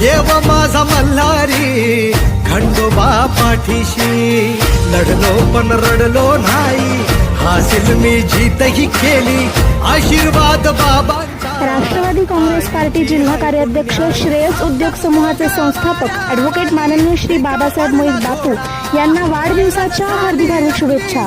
देव माझा मल्हारी खंडोबा पाठीशी लढलो पण रडलो नाही हासिल मी जीतही केली. आशीर्वाद बाबांचा. राष्ट्रवादी काँग्रेस पार्टी जिल्हा कार्याध्यक्ष श्रेयस उद्योग समूहाचे संस्थापक ॲडव्होकेट माननीय श्री बाबासाहेब मोहित बापू यांना वाढदिवसाच्या हार्दिक हार्दिक शुभेच्छा.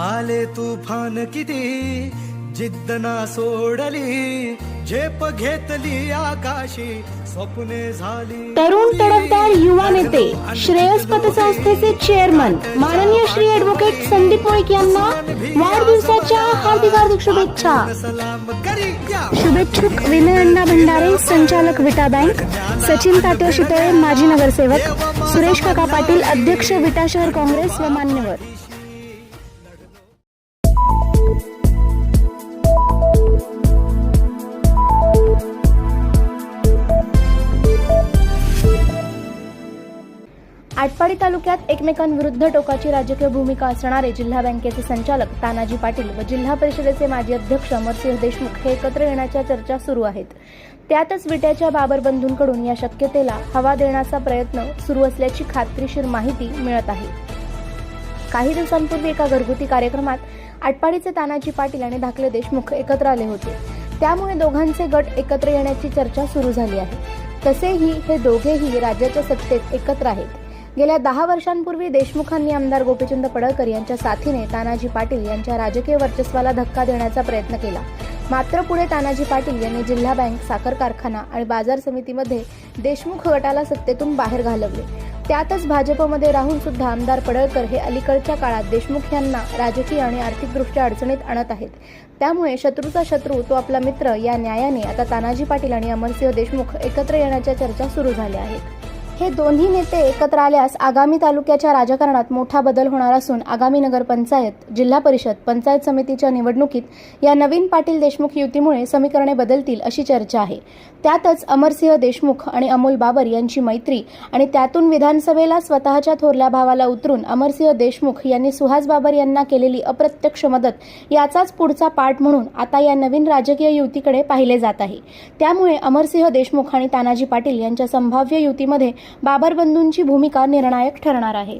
आले तुफान किती? जिद्द ना सोडली. झेप घेतली आकाशी स्वप्ने झाली तरुण तडफदार युवा नेते श्रेयस पतसंस्थेचे चेअरमन माननीय श्री ॲडव्होकेट संदीप मुळीक यांना वाढदिवसाच्या हार्दिक हार्दिक शुभेच्छा. शुभेच्छुक विनय अण्णा भंडारे संचालक विटा बँक सचिन तात्या शितळे माजी नगरसेवक सुरेश काका पाटील अध्यक्ष विटा शहर काँग्रेस व मान्यवर. आटपाडी तालुक्यात एकमेकांविरुद्ध टोकाची राजकीय भूमिका असणारे जिल्हा बँकेचे संचालक तानाजी पाटील व जिल्हा परिषदेचे माजी अध्यक्ष अमरसिंह देशमुख हे एकत्र येण्याच्या चर्चा सुरू आहेत. त्यातच विट्याच्या बाबर बंधूंकडून या शक्यतेला हवा देण्याचा प्रयत्न सुरू असल्याची खात्रीशीर माहिती मिळत आहे. काही दिवसांपूर्वी एका घरगुती कार्यक्रमात आटपाडीचे तानाजी पाटील आणि धाकले देशमुख एकत्र आले होते. त्यामुळे दोघांचे गट एकत्र येण्याची चर्चा सुरू झाली आहे. तसेही हे दोघेही राज्याच्या सत्तेत एकत्र आहेत. गेल्या दहा वर्षांपूर्वी देशमुखांनी आमदार गोपीचंद पडळकर यांच्या साथीने तानाजी पाटील यांच्या राजकीय वर्चस्वाला धक्का देण्याचा प्रयत्न केला. मात्र पुढे तानाजी पाटील यांनी जिल्हा बँक साखर कारखाना आणि बाजार समितीमध्ये देशमुख गटाला सत्तेतून बाहेर घालवले. त्यातच भाजपमध्ये राहून सुद्धा आमदार पडळकर हे अलीकडच्या काळात देशमुख यांना राजकीय आणि आर्थिकदृष्ट्या अडचणीत आणत आहेत. त्यामुळे शत्रूचा शत्रू तो आपला मित्र या न्यायाने आता तानाजी पाटील आणि अमरसिंह देशमुख एकत्र येण्याच्या चर्चा सुरू झाल्या आहेत. हे दोन्ही नेते एकत्र आल्यास आगामी तालुक्याच्या राजकारणात मोठा बदल होणार असून आगामी नगरपंचायत जिल्हा परिषद पंचायत समितीच्या निवडणुकीत या नवीन पाटील देशमुख युतीमुळे समीकरणे बदलतील अशी चर्चा आहे. त्यातच अमरसिंह देशमुख आणि अमोल बाबर यांची मैत्री आणि त्यातून विधानसभेला स्वतःच्या थोरल्या भावाला उतरून अमरसिंह देशमुख यांनी सुहास बाबर यांना केलेली अप्रत्यक्ष मदत याचाच पुढचा पाठ म्हणून आता या नवीन राजकीय युतीकडे पाहिले जात आहे. त्यामुळे अमरसिंह देशमुख आणि तानाजी पाटील यांच्या संभाव्य युतीमध्ये बाबर बंधूंची भूमिका निर्णायक ठरणार आहे.